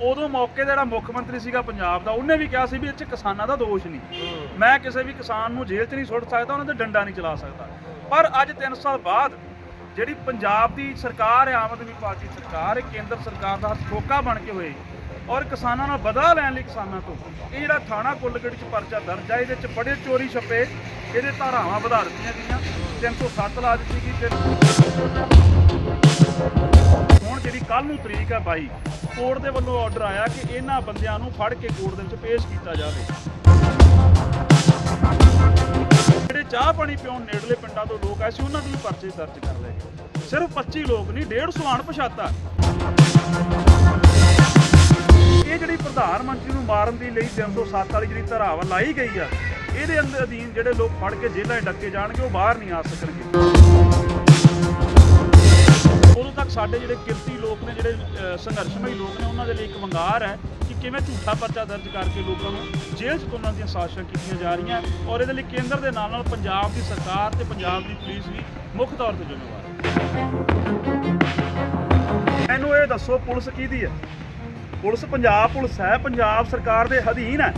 ਉਦੋਂ ਮੌਕੇ ਦਾ ਜਿਹੜਾ ਮੁੱਖ ਮੰਤਰੀ ਸੀਗਾ ਪੰਜਾਬ ਦਾ ਉਹਨੇ ਵੀ ਕਿਹਾ ਸੀ ਵੀ ਇਹ 'ਚ ਕਿਸਾਨਾਂ ਦਾ ਦੋਸ਼ ਨਹੀਂ। ਮੈਂ ਕਿਸੇ ਵੀ ਕਿਸਾਨ ਨੂੰ ਜੇਲ੍ਹ 'ਚ ਨਹੀਂ ਸੁੱਟ ਸਕਦਾ ਉਹਨਾਂ ਤੇ ਡੰਡਾ ਨਹੀਂ ਚਲਾ ਸਕਦਾ। ਪਰ ਅੱਜ 3 ਸਾਲ ਬਾਅਦ ਜਿਹੜੀ ਪੰਜਾਬ ਦੀ ਸਰਕਾਰ ਹੈ ਆਮ ਆਦਮੀ ਪਾਰਟੀ ਸਰਕਾਰ ਹੈ ਕੇਂਦਰ ਸਰਕਾਰ ਦਾ ਠੋਕਾ ਬਣ ਕੇ ਹੋਏ ਔਰ ਕਿਸਾਨਾਂ ਨਾਲ ਬਦਲਾ ਲੈਣ ਲਈ ਕਿਸਾਨਾਂ ਤੋਂ ਇਹ ਜਿਹੜਾ ਥਾਣਾ ਕੁੱਲਗੜ੍ਹ 'ਚ ਪਰਚਾ ਦਰਜ ਹੈ ਇਹਦੇ 'ਚ ਬੜੇ ਚੋਰੀ ਛੱਪੇ ਇਹਦੇ ਧਾਰਾਵਾਂ ਵਧਾ ਦਿੱਤੀਆਂ ਗਈਆਂ 307 ਲਾ ਦਿੱਤੀ ਗਈ ਤੇ ਹੁਣ ਜਿਹੜੀ ਕੱਲ ਨੂੰ ਤਰੀਕ ਹੈ ਬਾਈ, ਕੋਰਟ ਦੇ ਵੱਲੋਂ ਆਰਡਰ ਆਇਆ ਕਿ ਇਹਨਾਂ ਬੰਦਿਆਂ ਨੂੰ ਫੜ ਕੇ ਕੋਰਟ ਦੇ ਵਿੱਚ ਪੇਸ਼ ਕੀਤਾ ਜਾਵੇ। ਜਿਹੜੇ ਚਾਹ ਪਾਣੀ ਪਿਉਣ ਨੇੜਲੇ ਪਿੰਡਾਂ ਤੋਂ ਲੋਕ ਆਏ ਸੀ, ਉਹਨਾਂ ਦੀ ਪਰਚੇ ਦਰਜ ਕਰ ਲਏ ਸਿਰਫ 25 ਲੋਕ ਨਹੀਂ 150 ਅਣਪਛਾਤਾ। ਇਹ ਜਿਹੜੀ ਪ੍ਰਧਾਨ ਮੰਤਰੀ ਨੂੰ ਮਾਰਨ ਦੀ ਲਈ 307 ਵਾਲੀ ਜਿਹੜੀ ਧਾਰਾਵਾ ਲਾਈ ਗਈ ਆ, ਇਹਦੇ ਅੰਦਰ ਅਧੀਨ ਜਿਹੜੇ ਲੋਕ ਫੜ ਕੇ ਜੇਲ੍ਹਾਂ 'ਚ ਡੱਕੇ ਜਾਣਗੇ, ਉਹ ਬਾਹਰ ਨਹੀਂ ਆ ਸਕਣਗੇ। ਉਦੋਂ ਤੱਕ ਸਾਡੇ ਜਿਹੜੇ ਕਿਰਤੀ ਲੋਕ ਨੇ, ਜਿਹੜੇ ਸੰਘਰਸ਼ਮਈ ਲੋਕ ਨੇ, ਉਹਨਾਂ ਦੇ ਲਈ ਇੱਕ ਵੰਗਾਰ ਹੈ ਕਿ ਕਿਵੇਂ ਝੂਠਾ ਪਰਚਾ ਦਰਜ ਕਰਕੇ ਲੋਕਾਂ ਨੂੰ ਜੇਲ੍ਹ 'ਚ ਉਹਨਾਂ ਦੀਆਂ ਸਾਜ਼ਿਸ਼ਾਂ ਕੀਤੀਆਂ ਜਾ ਰਹੀਆਂ ਔਰ ਇਹਦੇ ਲਈ ਕੇਂਦਰ ਦੇ ਨਾਲ ਨਾਲ ਪੰਜਾਬ ਦੀ ਸਰਕਾਰ ਤੇ ਪੰਜਾਬ ਦੀ ਪੁਲਿਸ ਵੀ ਮੁੱਖ ਤੌਰ ਤੇ ਜ਼ਿੰਮੇਵਾਰ ਹੈ। ਮੈਨੂੰ ਇਹ ਦੱਸੋ, ਪੁਲਿਸ ਕਿਹਦੀ ਹੈ? ਪੁਲਿਸ ਪੰਜਾਬ ਪੁਲਿਸ ਹੈ, ਪੰਜਾਬ ਸਰਕਾਰ ਦੇ ਅਧੀਨ ਹੈ।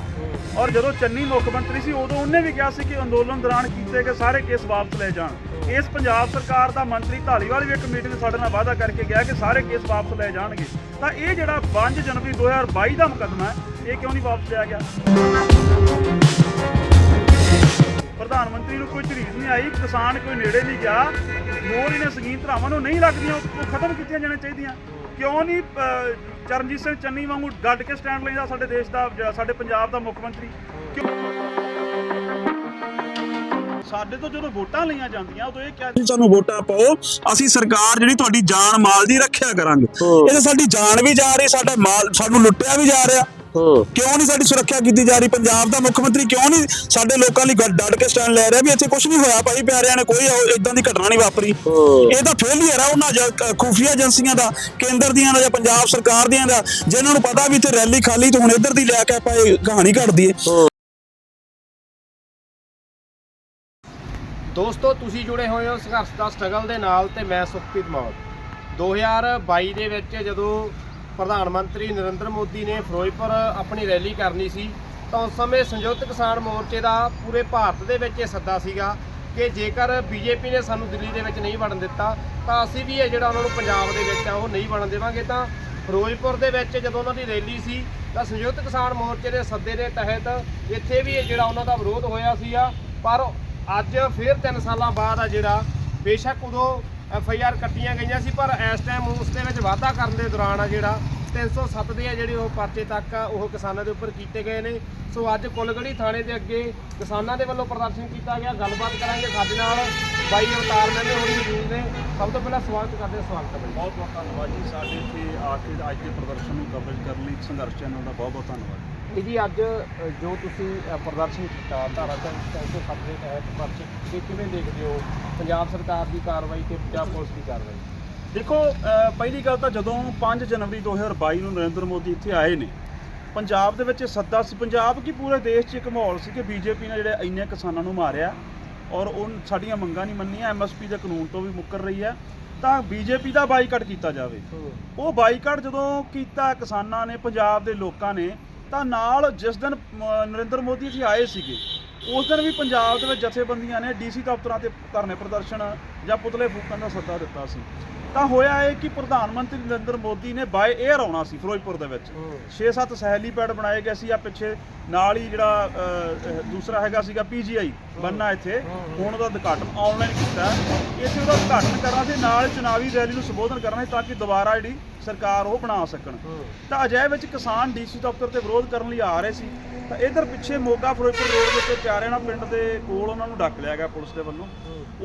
ਔਰ ਜਦੋਂ ਚੰਨੀ ਮੁੱਖ ਮੰਤਰੀ ਸੀ, ਉਦੋਂ ਉਹਨੇ ਵੀ ਕਿਹਾ ਸੀ ਕਿ ਅੰਦੋਲਨ ਦੌਰਾਨ ਕੀਤੇ ਗਏ ਸਾਰੇ ਕੇਸ ਵਾਪਸ ਲਏ ਜਾਣ। ਇਸ ਪੰਜਾਬ ਸਰਕਾਰ ਦਾ ਮੰਤਰੀ ਢਾਲੀਵਾਲ ਵੀ ਇੱਕ ਮੀਟਿੰਗ ਸਾਡੇ ਨਾਲ ਵਾਅਦਾ ਕਰਕੇ ਗਿਆ ਕਿ ਸਾਰੇ ਕੇਸ ਵਾਪਸ ਲਏ ਜਾਣਗੇ। ਤਾਂ ਇਹ ਜਿਹੜਾ 5 ਜਨਵਰੀ 2022 ਦਾ ਮੁਕੱਦਮਾ ਹੈ, ਇਹ ਕਿਉਂ ਨਹੀਂ ਵਾਪਸ ਲਿਆ ਗਿਆ? ਪ੍ਰਧਾਨ ਮੰਤਰੀ ਨੂੰ ਕੋਈ ਝਰੀਸ ਨਹੀਂ ਆਈ, ਕਿਸਾਨ ਕੋਈ ਨੇੜੇ ਨਹੀਂ ਗਿਆ ਹੋਰ ਇਹਨੇ ਸੰਗੀਨ ਧਰਾਵਾਂ ਨੂੰ ਨਹੀਂ ਲੱਗਦੀਆਂ ਉਹ ਖਤਮ ਕੀਤੀਆਂ ਜਾਣੀਆਂ ਚਾਹੀਦੀਆਂ। ਕਿਉਂ ਨਹੀਂ ਚਰਨਜੀਤ ਸਿੰਘ ਚੰਨੀ ਵਾਂਗੂ ਗੱਡ ਕੇ ਸਟੈਂਡ ਲੈਂਦਾ ਸਾਡੇ ਦੇਸ਼ ਦਾ ਸਾਡੇ ਪੰਜਾਬ ਦਾ ਮੁੱਖ ਮੰਤਰੀ? ਕਿਉਂ ਸਾਡੇ ਤੋਂ ਜਦੋਂ ਵੋਟਾਂ ਲਈਆਂ ਜਾਂਦੀਆਂ ਉਦੋਂ ਇਹ ਕਿਹਾ ਸਾਨੂੰ ਵੋਟਾਂ ਪਾਓ ਅਸੀਂ ਸਰਕਾਰ ਜਿਹੜੀ ਤੁਹਾਡੀ ਜਾਨ ਮਾਲ ਦੀ ਰੱਖਿਆ ਕਰਾਂਗੇ। ਇਹ ਤਾਂ ਸਾਡੀ ਜਾਨ ਵੀ ਜਾ ਰਹੀ ਸਾਡਾ ਮਾਲ ਸਾਨੂੰ ਲੁੱਟਿਆ ਵੀ ਜਾ ਰਿਹਾ। ਕਿਉਂ ਨਹੀਂ ਸਾਡੀ ਸੁਰੱਖਿਆ ਕੀਤੀ ਜਾ ਰਹੀ? ਪੰਜਾਬ ਦਾ ਮੁੱਖ ਮੰਤਰੀ ਕਿਉਂ ਨਹੀਂ ਸਾਡੇ ਲੋਕਾਂ ਲਈ ਡਟ ਕੇ ਸਟੈਂਡ ਲੈ ਰਿਹਾ ਵੀ ਇੱਥੇ ਕੁਝ ਨਹੀਂ ਹੋਇਆ ਭਾਈ ਪਿਆਰਿਆਂ ਨੇ ਕੋਈ ਇਦਾਂ ਦੀ ਘਟਨਾ ਨਹੀਂ ਵਾਪਰੀ। ਇਹ ਤਾਂ ਫੇਲਿਅਰ ਆ ਉਹਨਾਂ ਖੁਫੀਆ ਏਜੰਸੀਆਂ ਦਾ ਕੇਂਦਰ ਦੀਆਂ ਦਾ ਜਾਂ ਪੰਜਾਬ ਸਰਕਾਰ ਦੀਆਂ ਦਾ ਜਿਨ੍ਹਾਂ ਨੂੰ ਪਤਾ ਵੀ ਇੱਥੇ ਰੈਲੀ ਖਾਲੀ ਤੇ ਹੁਣ ਇੱਧਰ ਦੀ ਲੈ ਕੇ ਆਪਾਂ ਇਹ ਕਹਾਣੀ ਘੜ ਦਈਏ। ਦੋਸਤੋ, ਤੁਸੀਂ ਜੁੜੇ ਹੋਏ ਹੋ ਸੰਘਰਸ਼ ਦਾ ਸਟਰਗਲ ਦੇ ਨਾਲ ਤੇ ਮੈਂ ਸੁਖਪ੍ਰੀਤ ਮੌਤ 2022 ਦੇ ਵਿੱਚ ਜਦੋਂ ਪ੍ਰਧਾਨ ਮੰਤਰੀ ਨਰਿੰਦਰ ਮੋਦੀ ਨੇ ਫਿਰੋਜ਼ਪੁਰ ਆਪਣੀ ਰੈਲੀ ਕਰਨੀ ਸੀ, ਤਾਂ ਉਸ ਸਮੇਂ ਸੰਯੁਕਤ ਕਿਸਾਨ ਮੋਰਚੇ ਦਾ ਪੂਰੇ ਭਾਰਤ ਦੇ ਵਿੱਚ ਇਹ ਸੱਦਾ ਸੀਗਾ ਕਿ ਜੇਕਰ ਬੀਜੇਪੀ ਨੇ ਸਾਨੂੰ ਦਿੱਲੀ ਦੇ ਵਿੱਚ ਨਹੀਂ ਵੜਨ ਦਿੱਤਾ, ਤਾਂ ਅਸੀਂ ਵੀ ਇਹ ਜਿਹੜਾ ਉਹਨਾਂ ਨੂੰ ਪੰਜਾਬ ਦੇ ਵਿੱਚ ਆ, ਉਹ ਨਹੀਂ ਵੜਨ ਦੇਵਾਂਗੇ। ਤਾਂ ਫਿਰੋਜ਼ਪੁਰ ਦੇ ਵਿੱਚ ਜਦੋਂ ਉਹਨਾਂ ਦੀ ਰੈਲੀ ਸੀ, ਤਾਂ ਸੰਯੁਕਤ ਕਿਸਾਨ ਮੋਰਚੇ ਦੇ ਸੱਦੇ ਦੇ ਤਹਿਤ ਇੱਥੇ ਵੀ ਇਹ ਜਿਹੜਾ ਉਹਨਾਂ ਦਾ ਵਿਰੋਧ ਹੋਇਆ ਸੀਗਾ, ਪਰ ਅੱਜ ਫਿਰ 3 ਸਾਲਾਂ ਬਾਅਦ ਆ ਜਿਹੜਾ, ਬੇਸ਼ੱਕ ਉਦੋਂ ਐਫ ਆਈ ਆਰ ਕੱਟੀਆਂ ਗਈਆਂ ਸੀ, ਪਰ ਇਸ ਟਾਈਮ ਉਸ ਦੇ ਵਿੱਚ ਵਾਧਾ ਕਰਨ ਦੇ ਦੌਰਾਨ ਆ ਜਿਹੜਾ 307 ਦੇ ਆ ਜਿਹੜੇ ਉਹ ਪਰਚੇ ਤੱਕ ਆ ਉਹ ਕਿਸਾਨਾਂ ਦੇ ਉੱਪਰ ਕੀਤੇ ਗਏ ਨੇ। ਸੋ ਅੱਜ ਕੁਲਗੜੀ ਥਾਣੇ ਦੇ ਅੱਗੇ ਕਿਸਾਨਾਂ ਦੇ ਵੱਲੋਂ ਪ੍ਰਦਰਸ਼ਨ ਕੀਤਾ ਗਿਆ। ਗੱਲਬਾਤ ਕਰਾਂਗੇ ਸਾਡੇ ਨਾਲ ਬਾਈ ਅਵਤਾਰ ਮੈਨੇ ਹੋਣੀ ਮੌਜੂਦ ਨੇ। ਸਭ ਤੋਂ ਪਹਿਲਾਂ ਸਵਾਗਤ ਕਰਦੇ ਹਾਂ, ਸਵਾਗਤ ਹੈ ਬਹੁਤ ਬਹੁਤ ਧੰਨਵਾਦ ਜੀ, ਸਾਡੇ ਇੱਥੇ ਆ ਕੇ ਅੱਜ ਦੇ ਪ੍ਰਦਰਸ਼ਨ ਨੂੰ ਕਵਰੇਜ ਕਰਨ ਲਈ ਸੰਘਰਸ਼ ਚੈਨਲ ਦਾ ਬਹੁਤ ਬਹੁਤ ਧੰਨਵਾਦ। ਇਹ ਜੀ ਅੱਜ ਜੋ ਤੁਸੀਂ ਪ੍ਰਦਰਸ਼ਨ ਕੀਤਾ ਧਾਰਾ 307 ਦੇ ਤਹਿਤ ਪਰਚੇ ਕਿਵੇਂ ਦੇਖਦੇ ਹੋ? ਪੰਜਾਬ ਸਰਕਾਰ ਦੀ ਕਾਰਵਾਈ ਤੇ ਪੰਜਾਬ ਪੁਲਿਸ ਦੀ ਕਾਰਵਾਈ? ਦੇਖੋ ਪਹਿਲੀ ਗੱਲ ਤਾਂ ਜਦੋਂ 5 ਜਨਵਰੀ 2022 ਨੂੰ ਨਰਿੰਦਰ ਮੋਦੀ ਇੱਥੇ ਆਏ ਨੇ ਪੰਜਾਬ ਦੇ ਵਿੱਚ ਸੱਦਾ ਸੀ। ਪੰਜਾਬ ਕੀ ਪੂਰੇ ਦੇਸ਼ 'ਚ ਇੱਕ ਮਾਹੌਲ ਸੀ ਕਿ ਬੀਜੇਪੀ ਨੇ ਜਿਹੜੇ ਇੰਨੇ ਕਿਸਾਨਾਂ ਨੂੰ ਮਾਰਿਆ ਔਰ ਉਹ ਸਾਡੀਆਂ ਮੰਗਾਂ ਨਹੀਂ ਮੰਨੀਆਂ ਐਮਐਸਪੀ ਦੇ ਕਾਨੂੰਨ ਤੋਂ ਵੀ ਮੁੱਕਰ ਰਹੀ ਹੈ। ਤਾਂ ਬੀਜੇਪੀ ਦਾ ਬਾਈਕਾਟ ਕੀਤਾ ਜਾਵੇ। ਉਹ ਬਾਈਕਾਟ ਜਦੋਂ ਕੀਤਾ ਕਿਸਾਨਾਂ ਨੇ ਪੰਜਾਬ ਦੇ ਲੋਕਾਂ ਨੇ ਤਾਂ ਨਾਲ ਜਿਸ ਦਿਨ ਨਰਿੰਦਰ ਮੋਦੀ ਜੀ ਆਏ ਸੀਗੇ, ਉਸ ਦਿਨ ਵੀ ਪੰਜਾਬ ਦੇ ਵਿੱਚ ਜਥੇਬੰਦੀਆਂ ਨੇ ਡੀਸੀ ਦਫ਼ਤਰਾਂ ਤੇ ਧਰਨੇ ਪ੍ਰਦਰਸ਼ਨ ਜਾਂ ਪੁਤਲੇ ਫੂਕਣ ਦਾ ਸੱਦਾ ਦਿੱਤਾ ਸੀ। ਤਾਂ ਹੋਇਆ ਇਹ ਕਿ ਪ੍ਰਧਾਨ ਮੰਤਰੀ ਨਰਿੰਦਰ ਮੋਦੀ ਨੇ ਬਾਏ 에ਅਰ ਆਉਣਾ ਸੀ ਫਿਰੋਜ਼ਪੁਰ ਦੇ ਵਿੱਚ। 6-7 ਸਹਿਲੀ ਪੈਡ ਬਣਾਏ ਗਏ ਸੀ ਆ ਪਿੱਛੇ ਨਾਲ ਹੀ ਜਿਹੜਾ ਦੂਸਰਾ ਹੈਗਾ ਸੀਗਾ ਪੀਜੀਆਈ ਬੰਨਾ ਇੱਥੇ। ਹੁਣ ਉਹਦਾ ਉਦਘਾਟਨ ਆਨਲਾਈਨ ਕੀਤਾ ਇੱਥੇ ਉਹਦਾ ਉਦਘਾਟਨ ਕਰਨਾ ਸੀ ਨਾਲ ਚੁਣਾਵੀ ਰੈਲੀ ਨੂੰ ਸੰਬੋਧਨ ਕਰਨਾ ਸੀ ਤਾਂ ਕਿ ਦੁਬਾਰਾ ਜਿਹੜੀ ਸਰਕਾਰ ਉਹ ਬਣਾ ਸਕਣ। ਤਾਂ ਅਜਿਹੇ ਵਿੱਚ ਕਿਸਾਨ ਡੀਸੀ ਦਫ਼ਤਰ ਤੇ ਵਿਰੋਧ ਕਰਨ ਲਈ ਆ ਰਹੇ ਸੀ। ਤਾਂ ਇਧਰ ਪਿੱਛੇ ਮੋਗਾ ਫਿਰੋਜ਼ਪੁਰ ਰੋਡ ਦੇ ਉੱਤੇ ਪਿਆਰਿਆਣਾ ਪਿੰਡ ਦੇ ਕੋਲ ਉਹਨਾਂ ਨੂੰ ਡੱਕ ਲਿਆ ਗਿਆ ਪੁਲਿਸ ਦੇ ਵੱਲੋਂ।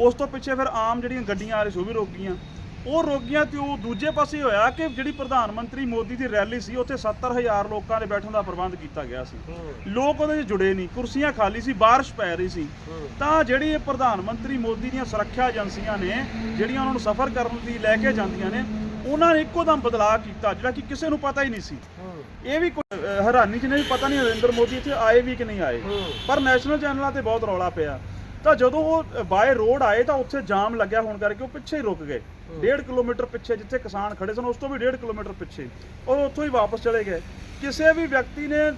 ਉਸ ਤੋਂ ਪਿੱਛੇ ਫਿਰ ਆਮ ਜਿਹੜੀਆਂ ਗੱਡੀਆਂ ਆ ਰਹੀਆਂ ਸੀ ਉਹ ਵੀ ਰੁਕ ਗਈਆਂ। ਉਹ ਰੁਕ ਗਈਆਂ ਤੇ ਉਹ ਦੂਜੇ ਪਾਸੇ ਹੋਇਆ ਕਿ ਜਿਹੜੀ ਪ੍ਰਧਾਨ ਮੰਤਰੀ ਮੋਦੀ ਦੀ ਰੈਲੀ ਸੀ ਉੱਥੇ 70000 ਲੋਕਾਂ ਦੇ ਬੈਠਣ ਦਾ ਪ੍ਰਬੰਧ ਕੀਤਾ ਗਿਆ ਸੀ। ਲੋਕ ਉਹਦੇ 'ਚ ਜੁੜੇ ਨਹੀਂ ਕੁਰਸੀਆਂ ਖਾਲੀ ਸੀ ਬਾਰਿਸ਼ ਪੈ ਰਹੀ ਸੀ। ਤਾਂ ਜਿਹੜੀ ਇਹ ਪ੍ਰਧਾਨ ਮੰਤਰੀ ਮੋਦੀ ਦੀਆਂ ਸੁਰੱਖਿਆ ਏਜੰਸੀਆਂ ਨੇ ਜਿਹੜੀਆਂ ਉਹਨਾਂ ਨੂੰ ਸਫ਼ਰ ਕਰਨ ਦੀ ਲੈ ਕੇ ਜਾਂਦੀਆਂ ਨੇ ਉਹਨਾਂ ਨੇ ਇੱਕੋ ਦਮ ਬਦਲਾਅ ਕੀਤਾ ਜਿਹੜਾ ਕਿ ਕਿਸੇ ਨੂੰ ਪਤਾ ਹੀ ਨਹੀਂ ਸੀ। ਇਹ ਵੀ ਹੈਰਾਨੀ ਚ ਨਹੀਂ ਪਤਾ ਨਹੀਂ ਨਰਿੰਦਰ ਮੋਦੀ ਇੱਥੇ ਆਏ ਵੀ ਕਿ ਨਹੀਂ ਆਏ। ਪਰ ਨੈਸ਼ਨਲ ਚੈਨਲਾਂ ਤੇ ਬਹੁਤ ਰੌਲਾ ਪਿਆ। ਤਾਂ ਜਦੋਂ ਉਹ ਬਾਏ ਰੋਡ ਆਏ ਤਾਂ ਉੱਥੇ ਜਾਮ ਲੱਗਿਆ ਹੋਣ ਕਰਕੇ ਉਹ ਪਿੱਛੇ ਹੀ ਰੁਕ ਗਏ। 1.5 ਕਿਲੋਮੀਟਰ ਪਿੱਛੇ ਜਿੱਥੇ ਕਿਸਾਨ ਖੜੇ ਸਨ ਉਸ ਤੋਂ ਵੀ 1.5 ਕਿਲੋਮੀਟਰ ਪਿੱਛੇ। ਔਰ ਉੱਥੋਂ ਹੀ ਵਾਪਸ ਚਲੇ ਗਏ। ਕਿਸੇ ਵੀ ਵਿਅਕਤੀ ਨੇ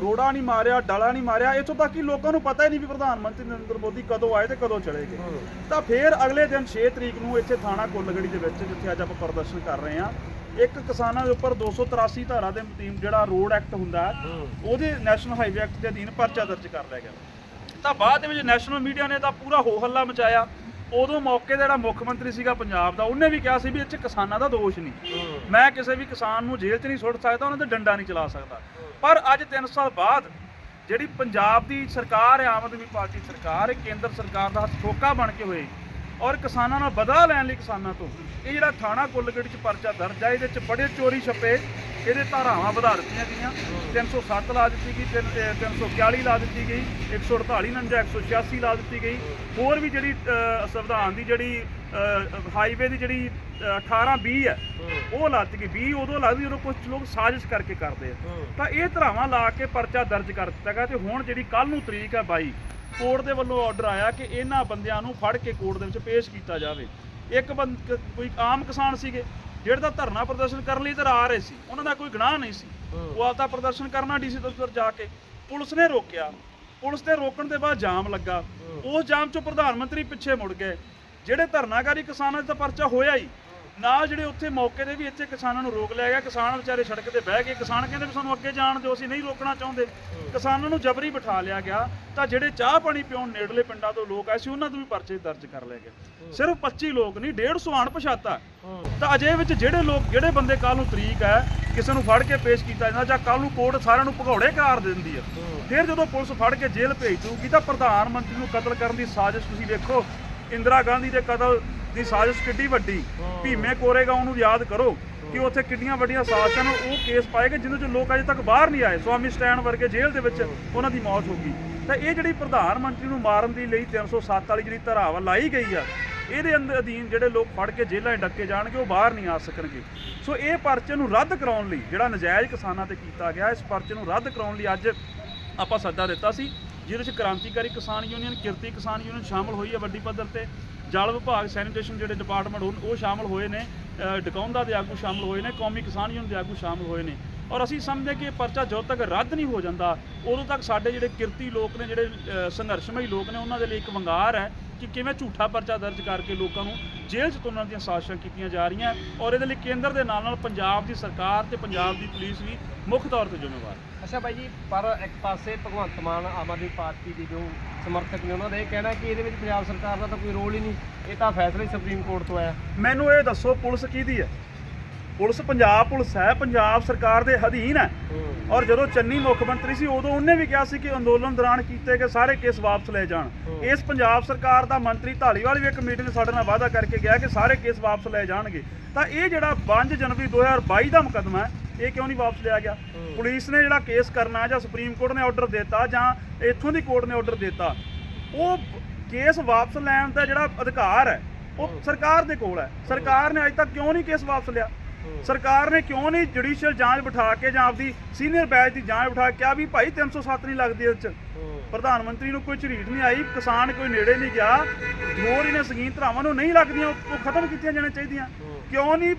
ਰੋੜਾ ਨਹੀਂ ਮਾਰਿਆ ਡਾਲਾ ਨਹੀਂ ਮਾਰਿਆ ਇੱਥੋਂ ਤੱਕ ਕਿ ਲੋਕਾਂ ਨੂੰ ਪਤਾ ਹੀ ਨਹੀਂ ਵੀ ਪ੍ਰਧਾਨ ਮੰਤਰੀ ਨਰਿੰਦਰ ਮੋਦੀ ਕਦੋਂ ਆਏ ਤੇ ਕਦੋਂ ਚਲੇ ਗਏ। ਤਾਂ ਫਿਰ ਅਗਲੇ ਦਿਨ 6 ਤਰੀਕ ਨੂੰ ਇੱਥੇ ਥਾਣਾ ਕੁੱਲਗੜੀ ਦੇ ਵਿੱਚ ਜਿੱਥੇ ਅੱਜ ਆਪਾਂ ਪ੍ਰਦਰਸ਼ਨ ਕਰ ਰਹੇ ਹਾਂ ਇੱਕ ਕਿਸਾਨਾਂ ਦੇ ਉੱਪਰ 283 ਧਾਰਾ ਦੇ ਮੁਤਾਬਿਕ ਜਿਹੜਾ ਰੋਡ ਐਕਟ ਹੁੰਦਾ ਉਹਦੇ ਨੈਸ਼ਨਲ ਹਾਈਵੇ ਐਕਟ ਦੇ ਅਧੀਨ ਪਰਚਾ ਦਰਜ ਕਰ ਲਿਆ ਗਿਆ। ਤਾਂ ਬਾਅਦ ਦੇ ਵਿੱਚ ਨੈਸ਼ਨਲ ਮੀਡੀਆ ਨੇ ਤਾਂ ਪੂਰਾ ਹੋ ਹੱਲਾ ਮਚਾਇਆ। ਉਦੋਂ ਮੌਕੇ ਦਾ ਜਿਹੜਾ ਮੁੱਖ ਮੰਤਰੀ ਸੀਗਾ ਪੰਜਾਬ ਦਾ ਉਹਨੇ ਵੀ ਕਿਹਾ ਸੀ ਵੀ ਇਹ 'ਚ ਕਿਸਾਨਾਂ ਦਾ ਦੋਸ਼ ਨਹੀਂ। ਮੈਂ ਕਿਸੇ ਵੀ ਕਿਸਾਨ ਨੂੰ ਜੇਲ੍ਹ 'ਚ ਨਹੀਂ ਸੁੱਟ ਸਕਦਾ ਉਹਨਾਂ ਤੇ ਡੰਡਾ ਨਹੀਂ ਚਲਾ ਸਕਦਾ। ਪਰ ਅੱਜ 3 ਸਾਲ ਬਾਅਦ ਜਿਹੜੀ ਪੰਜਾਬ ਦੀ ਸਰਕਾਰ ਹੈ ਆਮ ਆਦਮੀ ਪਾਰਟੀ ਸਰਕਾਰ ਹੈ ਕੇਂਦਰ ਸਰਕਾਰ ਦਾ ਹੱਥ ਠੋਕਾ ਬਣ ਕੇ ਹੋਏ। ਔਰ ਕਿਸਾਨਾਂ ਨਾਲ ਬਦਲਾ ਲੈਣ ਲਈ ਕਿਸਾਨਾਂ ਤੋਂ। ਇਹ ਜਿਹੜਾ ਥਾਣਾ ਕੁੱਲਗੜ੍ਹ 'ਚ ਪਰਚਾ ਦਰਜ ਹੈ ਇਹਦੇ 'ਚ ਬੜੇ ਚੋਰੀ ਛੱਪੇ। ਇਹਦੇ ਧਾਰਾਵਾਂ ਵਧਾ ਦਿੱਤੀਆਂ ਗਈਆਂ। 307 ਲਾ ਦਿੱਤੀ ਗਈ ਤਿੰਨ- ਅਹ 341 ਲਾ ਦਿੱਤੀ ਗਈ 148 49 186 ਲਾ ਦਿੱਤੀ ਗਈ। ਹੋਰ ਵੀ ਜਿਹੜੀ ਸੰਵਿਧਾਨ ਦੀ ਜਿਹੜੀ ਹਾਈਵੇ ਦੀ ਜਿਹੜੀ ਅਹ, 18 20 ਹੈ ਉਹ ਲਾ ਦਿੱਤੀ ਗਈ। 20 ਉਦੋਂ ਲੱਗਦੀ ਜਦੋਂ ਕੁਝ ਲੋਕ ਸਾਜ਼ਿਸ਼ ਕਰਕੇ ਕਰਦੇ ਆ। ਤਾਂ ਇਹ ਧਰਾਵਾਂ ਲਾ ਕੇ ਪਰਚਾ ਦਰਜ ਕਰ ਦਿੱਤਾ ਗਿਆ ਤੇ ਹੁਣ ਜਿਹੜੀ ਕੱਲ ਨੂੰ ਤਰੀਕ ਹੈ 22 ਕੋਰਟ ਦੇ ਵੱਲੋਂ ਆਰਡਰ ਆਇਆ ਕਿ ਇਹਨਾਂ ਬੰਦਿਆਂ ਨੂੰ ਫੜ ਕੇ ਕੋਰਟ ਦੇ ਵਿੱਚ ਪੇਸ਼ ਕੀਤਾ ਜਾਵੇ। ਇੱਕ ਬੰਦ ਕੋਈ ਆਮ ਕਿਸਾਨ ਸੀਗੇ ਜਿਹੜੇ ਤਾਂ ਧਰਨਾ ਪ੍ਰਦਰਸ਼ਨ ਕਰਨ ਲਈ ਇੱਧਰ ਆ ਰਹੇ ਸੀ ਉਹਨਾਂ ਦਾ ਕੋਈ ਗੁਨਾਹ ਨਹੀਂ ਸੀ। ਉਹ ਆਪਦਾ ਪ੍ਰਦਰਸ਼ਨ ਕਰਨਾ ਡੀਸੀ ਦਫ਼ਤਰ ਜਾ ਕੇ ਪੁਲਿਸ ਨੇ ਰੋਕਿਆ। ਪੁਲਿਸ ਦੇ ਰੋਕਣ ਦੇ ਬਾਅਦ ਜਾਮ ਲੱਗਾ। ਉਸ ਜਾਮ 'ਚੋਂ ਪ੍ਰਧਾਨ ਮੰਤਰੀ ਪਿੱਛੇ ਮੁੜ ਗਏ। ਜਿਹੜੇ ਧਰਨਾਕਾਰੀ ਕਿਸਾਨਾਂ ਦਾ ਤਾਂ ਪਰਚਾ ਹੋਇਆ ਹੀ ਨਾਲ ਜਿਹੜੇ ਉੱਥੇ ਮੌਕੇ ਤੇ ਵੀ ਇੱਥੇ ਕਿਸਾਨਾਂ ਨੂੰ ਰੋਕ ਲਿਆ ਗਿਆ, ਕਿਸਾਨ ਵਿਚਾਰੇ ਸੜਕ ਤੇ ਬਹਿ ਗਏ, ਕਿਸਾਨ ਕਹਿੰਦੇ ਵੀ ਸਾਨੂੰ ਅੱਗੇ ਜਾਣ ਦਿਓ, ਅਸੀਂ ਨਹੀਂ ਰੋਕਣਾ ਚਾਹੁੰਦੇ। ਕਿਸਾਨਾਂ ਨੂੰ ਜਬਰੀ ਬਿਠਾ ਲਿਆ ਗਿਆ, ਤਾਂ ਜਿਹੜੇ ਚਾਹ ਪਾਣੀ ਪਿਉਣ ਨੇੜਲੇ ਪਿੰਡਾਂ ਤੋਂ ਲੋਕ ਆਏ ਸੀ, ਉਹਨਾਂ ਤੋਂ ਵੀ ਪਰਚੇ ਦਰਜ ਕਰ ਲਏ ਗਏ। ਸਿਰਫ 25 ਲੋਕ ਨਹੀਂ 150 ਅਣਪਛਾਤਾ। ਤਾਂ ਅਜੇ ਵਿੱਚ ਜਿਹੜੇ ਲੋਕ, ਜਿਹੜੇ ਬੰਦੇ ਕੱਲ ਨੂੰ ਤਰੀਕ ਹੈ, ਕਿਸੇ ਨੂੰ ਫੜ ਕੇ ਪੇਸ਼ ਕੀਤਾ ਜਾਂਦਾ, ਜਾਂ ਕੱਲ ਨੂੰ ਕੋਰਟ ਸਾਰਿਆਂ ਨੂੰ ਭਗੌੜੇ ਕਰ ਦਿੰਦੀ ਹੈ, ਫਿਰ ਜਦੋਂ ਪੁਲਿਸ ਫੜ ਕੇ ਜੇਲ੍ਹ ਭੇਜ ਦੂਗੀ ਤਾਂ ਪ੍ਰਧਾਨ ਮੰਤਰੀ ਨੂੰ ਕਤਲ ਕਰਨ ਦੀ ਸਾਜ਼ਿਸ਼ ਤੁਸੀਂ ਵੇਖੋ। ਇੰਦਰਾ ਗਾਂਧੀ ਦੇ ਕਤਲ ਦੀ ਸਾਜ਼ਿਸ਼ ਕਿੱਡੀ ਵੱਡੀ। ਭੀਮੇ ਕੋਰੇਗਾਉਂ ਨੂੰ ਯਾਦ ਕਰੋ ਕਿ ਉੱਥੇ ਕਿੰਨੀਆਂ ਵੱਡੀਆਂ ਸਾਜ਼ਿਸ਼ਾਂ ਨੇ ਉਹ ਕੇਸ ਪਾਏ ਗਏ ਜਿਨ੍ਹਾਂ ਚੋਂ ਲੋਕ ਅਜੇ ਤੱਕ ਬਾਹਰ ਨਹੀਂ ਆਏ। ਸਵਾਮੀ ਸਟੈਨ ਵਰਗੇ ਜੇਲ੍ਹ ਦੇ ਵਿੱਚ ਉਹਨਾਂ ਦੀ ਮੌਤ ਹੋ ਗਈ। ਤਾਂ ਇਹ ਜਿਹੜੀ ਪ੍ਰਧਾਨ ਮੰਤਰੀ ਨੂੰ ਮਾਰਨ ਦੀ ਲਈ 307 ਵਾਲੀ ਜਿਹੜੀ ਧਾਰਾਵਾ ਲਾਈ ਗਈ ਆ ਇਹਦੇ ਅੰਦਰ ਅਧੀਨ ਜਿਹੜੇ ਲੋਕ ਫੜ ਕੇ ਜੇਲ੍ਹਾਂ 'ਚ ਡੱਕੇ ਜਾਣਗੇ ਉਹ ਬਾਹਰ ਨਹੀਂ ਆ ਸਕਣਗੇ। ਸੋ ਇਹ ਪਰਚੇ ਨੂੰ ਰੱਦ ਕਰਾਉਣ ਲਈ ਜਿਹੜਾ ਨਜਾਇਜ਼ ਕਿਸਾਨਾਂ ਤੇ ਕੀਤਾ ਗਿਆ ਇਸ ਪਰਚੇ ਨੂੰ ਰੱਦ ਕਰਾਉਣ ਲਈ ਅੱਜ ਆਪਾਂ ਸੱਦਾ ਦਿੱਤਾ ਸੀ ਜਿਹਦੇ ਵਿੱਚ ਕ੍ਰਾਂਤੀਕਾਰੀ ਕਿਸਾਨ ਯੂਨੀਅਨ ਕਿਰਤੀ ਕਿਸਾਨ ਯੂਨੀਅਨ ਸ਼ਾਮਲ ਹੋਈ ਹੈ ਵੱਡੀ ਪੱਧਰ ਤੇ। ਜਲ ਵਿਭਾਗ ਸੈਨੀਟੇਸ਼ਨ ਜਿਹੜੇ ਡਿਪਾਰਟਮੈਂਟ ਹੋਣ ਉਹ ਸ਼ਾਮਲ ਹੋਏ ਨੇ ਡਕਾਉਂਦਾ ਦੇ ਆਗੂ ਸ਼ਾਮਲ ਹੋਏ ਨੇ, ਕੌਮੀ ਕਿਸਾਨ ਯੂਨੀਅਨ ਦੇ ਆਗੂ ਸ਼ਾਮਲ ਹੋਏ ਨੇ। ਔਰ ਅਸੀਂ ਸਮਝਦੇ ਕਿ ਇਹ ਪਰਚਾ ਜਦੋਂ ਤੱਕ ਰੱਦ ਨਹੀਂ ਹੋ ਜਾਂਦਾ, ਉਦੋਂ ਤੱਕ ਸਾਡੇ ਜਿਹੜੇ ਕਿਰਤੀ ਲੋਕ ਨੇ, ਜਿਹੜੇ ਸੰਘਰਸ਼ਮਈ ਲੋਕ ਨੇ, ਉਹਨਾਂ ਦੇ ਲਈ ਇੱਕ ਵੰਗਾਰ ਹੈ ਕਿ ਕਿਵੇਂ ਝੂਠਾ ਪਰਚਾ ਦਰਜ ਕਰਕੇ ਲੋਕਾਂ ਨੂੰ ਜੇਲ੍ਹ 'ਚ ਤੁਰਨ ਦੀਆਂ ਸਾਜ਼ਿਸ਼ਾਂ ਕੀਤੀਆਂ ਜਾ ਰਹੀਆਂ। ਔਰ ਇਹਦੇ ਲਈ ਕੇਂਦਰ ਦੇ ਨਾਲ ਨਾਲ ਪੰਜਾਬ ਦੀ ਸਰਕਾਰ ਤੇ ਪੰਜਾਬ ਦੀ ਪੁਲਿਸ ਵੀ ਮੁੱਖ ਤੌਰ ਤੇ ਜ਼ਿੰਮੇਵਾਰ ਹੈ ਅੱਛਾ ਬਾਈ ਜੀ ਪਰ ਇੱਕ ਪਾਸੇ ਭਗਵੰਤ ਮਾਨ ਆਮ ਆਦਮੀ ਪਾਰਟੀ ਦੇ ਜੋ ਸਮਰਥਕ ਨੇ ਉਹਨਾਂ ਦਾ ਇਹ ਕਹਿਣਾ ਕਿ ਇਹਦੇ ਵਿੱਚ ਪੰਜਾਬ ਸਰਕਾਰ ਦਾ ਤਾਂ ਕੋਈ ਰੋਲ ਹੀ ਨਹੀਂ। ਇਹ ਤਾਂ ਫੈਸਲਾ ਹੀ ਸੁਪਰੀਮ ਕੋਰਟ ਤੋਂ ਆਇਆ। ਮੈਨੂੰ ਇਹ ਦੱਸੋ ਪੁਲਿਸ ਕਿਹਦੀ ਹੈ? ਪੁਲਿਸ ਪੰਜਾਬ ਪੁਲਿਸ ਹੈ ਪੰਜਾਬ ਸਰਕਾਰ ਦੇ ਅਧੀਨ ਹੈ। ਔਰ ਜਦੋਂ ਚੰਨੀ ਮੁੱਖ ਮੰਤਰੀ ਸੀ ਉਦੋਂ ਉਹਨੇ ਵੀ ਕਿਹਾ ਸੀ ਕਿ ਅੰਦੋਲਨ ਦੌਰਾਨ ਕੀਤੇ ਗਏ ਸਾਰੇ ਕੇਸ ਵਾਪਸ ਲੈ ਜਾਣ। ਇਸ ਪੰਜਾਬ ਸਰਕਾਰ ਦਾ ਮੰਤਰੀ ਢਾਲੀਵਾਲ ਵੀ ਇੱਕ ਮੀਟਿੰਗ ਸਾਡੇ ਨਾਲ ਵਾਅਦਾ ਕਰਕੇ ਗਿਆ ਕਿ ਸਾਰੇ ਕੇਸ ਵਾਪਸ ਲੈ ਜਾਣਗੇ। ਤਾਂ ਇਹ ਜਿਹੜਾ 5 ਜਨਵਰੀ 2022 ਦਾ ਮੁਕੱਦਮਾ ਹੈ ਇਹ ਕਿਉਂ ਨਹੀਂ ਵਾਪਸ ਲਿਆ ਗਿਆ? ਪੁਲਿਸ ਨੇ ਜਿਹੜਾ ਕੇਸ ਕਰਨਾ ਜਾਂ ਸੁਪਰੀਮ ਕੋਰਟ ਨੇ ਆਰਡਰ ਦਿੱਤਾ ਜਾਂ ਇੱਥੋਂ ਦੀ ਕੋਰਟ ਨੇ ਆਰਡਰ ਦਿੱਤਾ ਉਹ ਕੇਸ ਵਾਪਸ ਲੈਣ ਦਾ ਜਿਹੜਾ ਅਧਿਕਾਰ ਹੈ ਉਹ ਸਰਕਾਰ ਦੇ ਕੋਲ ਹੈ। ਸਰਕਾਰ ਨੇ ਅਜੇ ਤੱਕ ਕਿਉਂ ਨਹੀਂ ਕੇਸ ਵਾਪਸ ਲਿਆ? ਸਰਕਾਰ ਨੇ ਕਿਉਂ ਨਹੀਂ ਜੁਡੀਸ਼ੀਅਲ ਜਾਂਚ ਬਿਠਾ ਕੇ ਜਾਂ ਆਪਦੀ ਸੀਨੀਅਰ ਬੈਚ ਦੀ ਜਾਂਚ ਬਿਠਾ ਕੇ ਕਿਹਾ ਵੀ ਭਾਈ 307 ਨਹੀਂ ਲੱਗਦੀ ਇਹਦੇ ਚ? ਪ੍ਰਧਾਨ ਮੰਤਰੀ ਨੂੰ ਕੋਈ ਝਰੀਟ ਨਹੀਂ ਆਈ ਕਿਸਾਨ ਕੋਈ ਨੇੜੇ ਨਹੀਂ ਗਿਆ ਹੋਰ ਇਹਨੇ ਸੰਗੀਨ ਧਰਾਵਾਂ ਨੂੰ ਨਹੀਂ ਲੱਗਦੀਆਂ ਉਹ ਖਤਮ ਕੀਤੀਆਂ ਜਾਣੀਆਂ ਚਾਹੀਦੀਆਂ। ਕਿਉਂ ਨਹੀਂ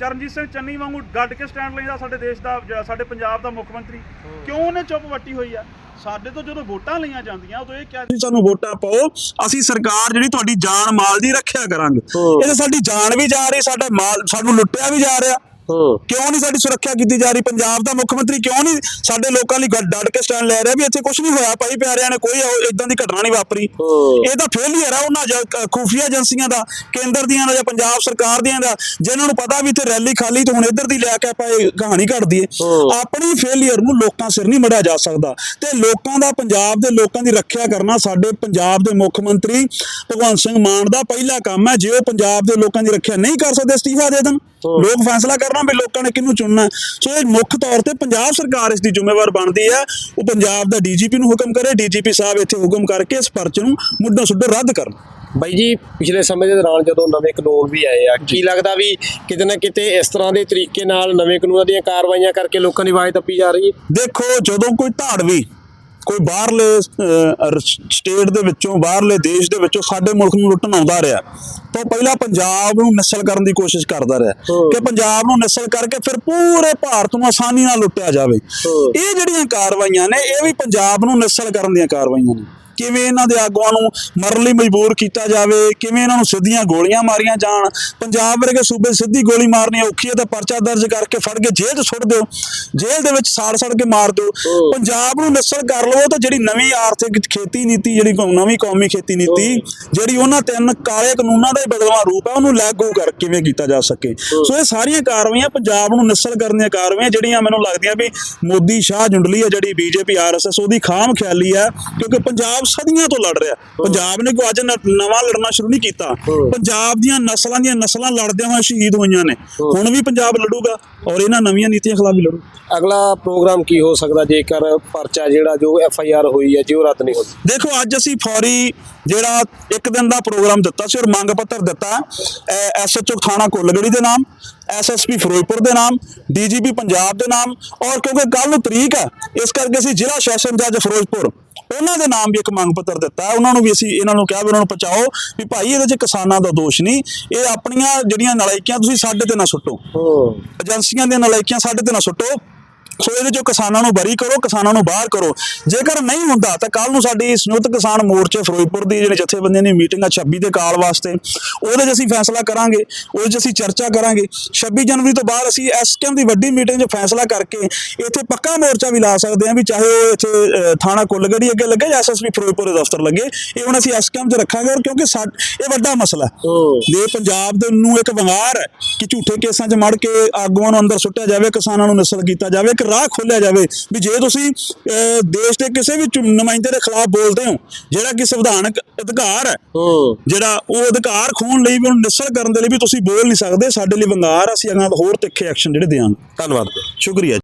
ਚਰਨਜੀਤ ਸਿੰਘ ਚੰਨੀ ਵਾਂਗੂ ਗੱਡ ਕੇ ਸਟੈਂਡ ਲੈਂਦਾ ਸਾਡੇ ਦੇਸ਼ ਦਾ ਸਾਡੇ ਪੰਜਾਬ ਦਾ ਮੁੱਖ ਮੰਤਰੀ। ਕਿਉਂ ਉਹਨੇ ਚੁੱਪ ਵੱਟੀ ਹੋਈ ਆ? ਸਾਡੇ ਤੋਂ ਜਦੋਂ ਵੋਟਾਂ ਲਈਆਂ ਜਾਂਦੀਆਂ ਉਦੋਂ ਇਹ ਕਿਹਾ ਤੁਸੀਂ ਸਾਨੂੰ ਵੋਟਾਂ ਪਾਓ ਅਸੀਂ ਸਰਕਾਰ ਜਿਹੜੀ ਤੁਹਾਡੀ ਜਾਨ ਮਾਲ ਦੀ ਰੱਖਿਆ ਕਰਾਂਗੇ। ਇਹ ਤਾਂ ਸਾਡੀ ਜਾਨ ਵੀ ਜਾ ਰਹੀ ਸਾਡਾ ਮਾਲ ਸਾਨੂੰ ਲੁੱਟਿਆ ਵੀ ਜਾ ਰਿਹਾ। ਕਿਉਂ ਨਹੀਂ ਸਾਡੀ ਸੁਰੱਖਿਆ ਕੀਤੀ ਜਾ ਰਹੀ? ਪੰਜਾਬ ਦਾ ਮੁੱਖ ਮੰਤਰੀ ਕਿਉਂ ਨਹੀਂ ਸਾਡੇ ਲੋਕਾਂ ਲਈ ਡਟ ਕੇ ਸਟੈਂਡ ਲੈ ਰਿਹਾ ਵੀ ਇੱਥੇ ਕੁਝ ਨਹੀਂ ਹੋਇਆ? ਭਾਈ ਪਿਆਰਿਆਂ ਨੇ ਕੋਈ ਇਦਾਂ ਦੀ ਘਟਨਾ ਨਹੀਂ ਵਾਪਰੀ। ਇਹ ਤਾਂ ਫੇਲਿਅਰ ਆ ਉਹਨਾਂ ਖੁਫੀਆ ਏਜੰਸੀਆਂ ਦਾ ਕੇਂਦਰ ਦੀਆਂ ਦਾ ਜਾਂ ਪੰਜਾਬ ਸਰਕਾਰ ਦੀਆਂ ਦਾ। ਜਿਨ੍ਹਾਂ ਨੂੰ ਪਤਾ ਵੀ ਇੱਥੇ ਰੈਲੀ ਖਾਲੀ ਤੇ ਹੁਣ ਇੱਧਰ ਦੀ ਲੈ ਕੇ ਆਪਾਂ ਕਹਾਣੀ ਘੜਦੀ ਏ ਆਪਣੀ ਫੇਲਿਅਰ ਨੂੰ ਲੋਕਾਂ ਸਿਰ ਨਹੀਂ ਮੜਿਆ ਜਾ ਸਕਦਾ। ਤੇ ਲੋਕਾਂ ਦਾ ਪੰਜਾਬ ਦੇ ਲੋਕਾਂ ਦੀ ਰੱਖਿਆ ਕਰਨਾ ਸਾਡੇ ਪੰਜਾਬ ਦੇ ਮੁੱਖ ਮੰਤਰੀ ਭਗਵੰਤ ਸਿੰਘ ਮਾਨ ਦਾ ਪਹਿਲਾ ਕੰਮ ਹੈ। ਜੇ ਉਹ ਪੰਜਾਬ ਦੇ ਲੋਕਾਂ ਦੀ ਰੱਖਿਆ ਨਹੀਂ ਕਰ ਸਕਦੇ ਅਸਤੀਫਾ ਦੇ ਦੇਣ। ਲੋਕ ਫੈਸਲਾ ਕਰਨਾ ਵੀ ਲੋਕਾਂ ਨੇ ਕਿਹਨੂੰ ਚੁਣਨਾ। ਸੋ ਇਹ ਮੁੱਖ ਤੌਰ ਤੇ ਪੰਜਾਬ ਸਰਕਾਰ ਇਸ ਦੀ ਜ਼ਿੰਮੇਵਾਰ ਬਣਦੀ ਹੈ। ਉਹ ਪੰਜਾਬ ਦਾ ਡੀਜੀਪੀ ਨੂੰ ਹੁਕਮ ਕਰੇ ਡੀਜੀਪੀ ਸਾਹਿਬ ਇੱਥੇ ਹੁਕਮ ਕਰਕੇ ਇਸ ਪਰਚੇ ਨੂੰ ਮੁੱਢੋਂ ਸੁੱਢੋਂ ਰੱਦ ਕਰਨ। ਬਾਈ ਜੀ ਪਿਛਲੇ ਸਮੇਂ ਦੇ ਦੌਰਾਨ ਜਦੋਂ ਨਵੇਂ ਕਾਨੂੰਨ ਵੀ ਆਏ ਆ ਕੀ ਲੱਗਦਾ ਵੀ ਕਿਤੇ ਨਾ ਕਿਤੇ ਇਸ ਤਰ੍ਹਾਂ ਦੇ ਤਰੀਕੇ ਨਾਲ ਨਵੇਂ ਕਾਨੂੰਨਾਂ ਦੀਆਂ ਕਾਰਵਾਈਆਂ ਕਰਕੇ ਲੋਕਾਂ ਦੀ ਆਵਾਜ਼ ਦੱਪੀ ਜਾ ਰਹੀ ਹੈ? ਦੇਖੋ ਜਦੋਂ ਕੋਈ ਧਾੜਵੀ ਕੋਈ ਬਾਹਰਲੇ ਸਟੇਟ ਦੇ ਵਿੱਚੋਂ ਬਾਹਰਲੇ ਦੇਸ਼ ਦੇ ਵਿੱਚੋਂ ਸਾਡੇ ਮੁਲਕ ਨੂੰ ਲੁੱਟਣ ਆਉਂਦਾ ਰਿਹਾ। ਤਾਂ ਪਹਿਲਾਂ ਪੰਜਾਬ ਨੂੰ ਨਸਲ ਕਰਨ ਦੀ ਕੋਸ਼ਿਸ਼ ਕਰਦਾ ਰਿਹਾ। ਕਿ ਪੰਜਾਬ ਨੂੰ ਨਸਲ ਕਰਕੇ ਫਿਰ ਪੂਰੇ ਭਾਰਤ ਨੂੰ ਆਸਾਨੀ ਨਾਲ ਲੁੱਟਿਆ ਜਾਵੇ। ਇਹ ਜਿਹੜੀਆਂ ਕਾਰਵਾਈਆਂ ਨੇ ਇਹ ਵੀ ਪੰਜਾਬ ਨੂੰ ਨਸਲ ਕਰਨ ਦੀਆਂ ਕਾਰਵਾਈਆਂ ਨੇ। ਕਿਵੇਂ ਇਹਨਾਂ ਦੇ ਆਗੂਆਂ ਨੂੰ ਮਰਨ ਲਈ ਮਜਬੂਰ ਕੀਤਾ ਜਾਵੇ ਕਿਵੇਂ ਇਹਨਾਂ ਨੂੰ ਸਿੱਧੀਆਂ ਗੋਲੀਆਂ ਮਾਰੀਆਂ ਜਾਣ ਪੰਜਾਬ ਵਰਗੇ ਸੂਬੇ ਸਿੱਧੀ ਗੋਲੀ ਮਾਰਨੀ ਔਖੀ ਹੈ ਤਾਂ ਪਰਚਾ ਦਰਜ ਕਰਕੇ ਫੜ ਕੇ ਜੇਲ੍ਹ 'ਚ ਸੁੱਟ ਦਿਓ ਜੇਲ੍ਹ ਦੇ ਵਿੱਚ ਸਾੜ ਸੜ ਕੇ ਮਾਰ ਦਿਓ। ਪੰਜਾਬ ਨੂੰ ਨਸਲ ਕਰ ਲਵੋ ਤਾਂ ਜਿਹੜੀ ਨਵੀਂ ਆਰਥਿਕ ਖੇਤੀ ਨੀਤੀ ਜਿਹੜੀ ਨਵੀਂ ਕੌਮੀ ਖੇਤੀ ਨੀਤੀ ਜਿਹੜੀ ਉਹਨਾਂ ਤਿੰਨ ਕਾਲੇ ਕਾਨੂੰਨਾਂ ਦਾ ਹੀ ਬਦਲਵਾਂ ਰੂਪ ਹੈ ਉਹਨੂੰ ਲਾਗੂ ਕਰ ਕਿਵੇਂ ਕੀਤਾ ਜਾ ਸਕੇ। ਸੋ ਇਹ ਸਾਰੀਆਂ ਕਾਰਵਾਈਆਂ ਪੰਜਾਬ ਨੂੰ ਨਸਲ ਕਰਨ ਦੀਆਂ ਕਾਰਵਾਈਆਂ ਜਿਹੜੀਆਂ ਮੈਨੂੰ ਲੱਗਦੀਆਂ ਵੀ ਮੋਦੀ ਸ਼ਾਹ ਜੁੰਡਲੀ ਹੈ ਜਿਹੜੀ ਬੀਜੇਪੀ ਆਰਐਸਐਸ ਉਹਦੀ ਖਾਮ ਖਿਆਲੀ ਹੈ ਕਿਉਂਕਿ ਪੰਜਾਬ ਸਦੀਆਂ ਤੋਂ ਲੜ ਰਿਹਾ। ਪੰਜਾਬ ਨੇ ਕੋਈ ਅੱਜ ਨਵਾਂ ਲੜਨਾ ਸ਼ੁਰੂ ਨਹੀਂ ਕੀਤਾ। ਪੰਜਾਬ ਦੀਆਂ ਨਸਲਾਂ ਦੀਆਂ ਨਸਲਾਂ ਲੜਦਿਆਂ ਹੋਏ ਸ਼ਹੀਦ ਹੋਈਆਂ ਨੇ। ਹੁਣ ਵੀ ਪੰਜਾਬ ਲੜੂਗਾ ਔਰ ਇਹਨਾਂ ਨਵੀਆਂ ਨੀਤੀਆਂ ਖਿਲਾਫ ਵੀ ਲੜੂ। ਅਗਲਾ ਪ੍ਰੋਗਰਾਮ ਕੀ ਹੋ ਸਕਦਾ ਜੇਕਰ ਪਰਚਾ ਜਿਹੜਾ ਜੋ ਐਫ ਆਈ ਆਰ ਹੋਈ ਹੈ ਜੇ ਉਹ ਰੱਦ ਨਹੀਂ ਹੁੰਦੀ ਦੇਖੋ ਅੱਜ ਅਸੀਂ ਫੌਰੀ ਜਿਹੜਾ ਇੱਕ ਦਿਨ ਦਾ ਪ੍ਰੋਗਰਾਮ ਦਿੱਤਾ ਸੀ ਔਰ ਮੰਗ ਪੱਤਰ ਦਿੱਤਾ। ਐਸਐਚਓ ਥਾਣਾ ਕੋਲਗੜੀ ਦੇ ਨਾਮ ਐਸਐਸਪੀ ਫਿਰੋਜ਼ਪੁਰ ਦੇ ਨਾਮ ਡੀਜੀਪੀ ਪੰਜਾਬ ਦੇ ਨਾਮ ਔਰ ਕਿਉਂਕਿ ਕੱਲ ਨੂੰ ਤਰੀਕ ਹੈ ਇਸ ਕਰਕੇ ਅਸੀਂ ਜ਼ਿਲ੍ਹਾ ਸੈਸ਼ਨ ਜੱਜ ਫਿਰੋਜ਼ਪੁਰ ਉਹਨਾਂ ਦੇ ਨਾਮ ਵੀ ਇੱਕ ਮੰਗ ਪੱਤਰ ਦਿੱਤਾ। ਉਹਨਾਂ ਨੂੰ ਵੀ ਅਸੀਂ ਇਹਨਾਂ ਨੂੰ ਕਿਹਾ ਵੀ ਉਹਨਾਂ ਨੂੰ ਪਹੁੰਚਾਓ ਵੀ ਭਾਈ ਇਹਦੇ 'ਚ ਕਿਸਾਨਾਂ ਦਾ ਦੋਸ਼ ਨਹੀਂ। ਇਹ ਆਪਣੀਆਂ ਜਿਹੜੀਆਂ ਨਲਾਇਕੀਆਂ ਤੁਸੀਂ ਸਾਡੇ ਤੇ ਨਾ ਸੁੱਟੋ। ਏਜੰਸੀਆਂ ਦੀਆਂ ਨਲਾਇਕੀਆਂ ਸਾਡੇ ਤੇ ਨਾ ਸੁੱਟੋ। ਸੋ ਇਹਦੇ ਚੋਂ ਕਿਸਾਨਾਂ ਨੂੰ ਬਰੀ ਕਰੋ ਕਿਸਾਨਾਂ ਨੂੰ ਬਾਹਰ ਕਰੋ। ਜੇਕਰ ਨਹੀਂ ਹੁੰਦਾ ਤਾਂ ਕੱਲ ਨੂੰ ਸਾਡੀ ਸੰਯੁਕਤ ਕਿਸਾਨ ਮੋਰਚੇ ਫਿਰੋਜ਼ਪੁਰ ਦੀ ਜਿਹੜੇ ਜਥੇਬੰਦੀਆਂ ਦੀ ਮੀਟਿੰਗ ਆ 26 ਦੇ ਕਾਲ ਵਾਸਤੇ ਉਹਦੇ 'ਚ ਅਸੀਂ ਫੈਸਲਾ ਕਰਾਂਗੇ ਉਹਦੇ 'ਚ ਅਸੀਂ ਚਰਚਾ ਕਰਾਂਗੇ। 26 ਜਨਵਰੀ ਤੋਂ ਬਾਅਦ ਅਸੀਂ ਐਸਕੇਐਮ ਦੀ ਵੱਡੀ ਮੀਟਿੰਗ 'ਚ ਫੈਸਲਾ ਕਰਕੇ ਇੱਥੇ ਪੱਕਾ ਮੋਰਚਾ ਵੀ ਲਾ ਸਕਦੇ ਹਾਂ ਵੀ ਚਾਹੇ ਉਹ ਇੱਥੇ ਥਾਣਾ ਕੁੱਲਗੜੀ ਅੱਗੇ ਲੱਗੇ ਜਾਂ ਐਸਐਸਪੀ ਫਿਰੋਜ਼ਪੁਰ ਦੇ ਦਫ਼ਤਰ ਲੱਗੇ। ਇਹ ਹੁਣ ਅਸੀਂ ਐਸਕੇਐਮ 'ਚ ਰੱਖਾਂਗੇ ਔਰ ਕਿਉਂਕਿ ਇਹ ਵੱਡਾ ਮਸਲਾ ਹੈ। ਦੇ ਪੰਜਾਬ ਦੇ ਨੂੰ ਇੱਕ ਵੰਗਾਰ ਹੈ ਕਿ ਝੂਠੇ ਕੇਸਾਂ 'ਚ ਮੜ ਕੇ ਆਗੂਆਂ ਨੂੰ ਅੰਦਰ ਸੁੱਟਿਆ ਜਾਵੇ ਕਿਸਾਨਾਂ ਨੂੰ ਨਸਲ ਕੀਤਾ ਜਾਵੇ ਇੱਕ ਰਾਹ ਖੋਲਿਆ ਜਾਵੇ ਵੀ ਜੇ ਤੁਸੀਂ ਦੇਸ਼ ਦੇ ਕਿਸੇ ਵੀ ਨੁਮਾਇੰਦੇ ਦੇ ਖਿਲਾਫ ਬੋਲਦੇ ਹੋ ਜਿਹੜਾ ਕਿ ਸੰਵਿਧਾਨਕ ਅਧਿਕਾਰ ਹੈ ਜਿਹੜਾ ਉਹ ਅਧਿਕਾਰ ਖੋਣ ਲਈ ਵੀ ਉਹਨੂੰ ਨਸਲ ਕਰਨ ਦੇ ਲਈ ਵੀ ਤੁਸੀਂ ਬੋਲ ਨਹੀਂ ਸਕਦੇ ਸਾਡੇ ਲਈ ਵੰਗਾਰ ਅਸੀਂ ਅਗਾਂਹ ਹੋਰ ਤਿੱਖੇ ਐਕਸ਼ਨ ਜਿਹੜੇ ਦੇਵਾਂਗੇ। ਧੰਨਵਾਦ। ਸ਼ੁਕਰੀਆ।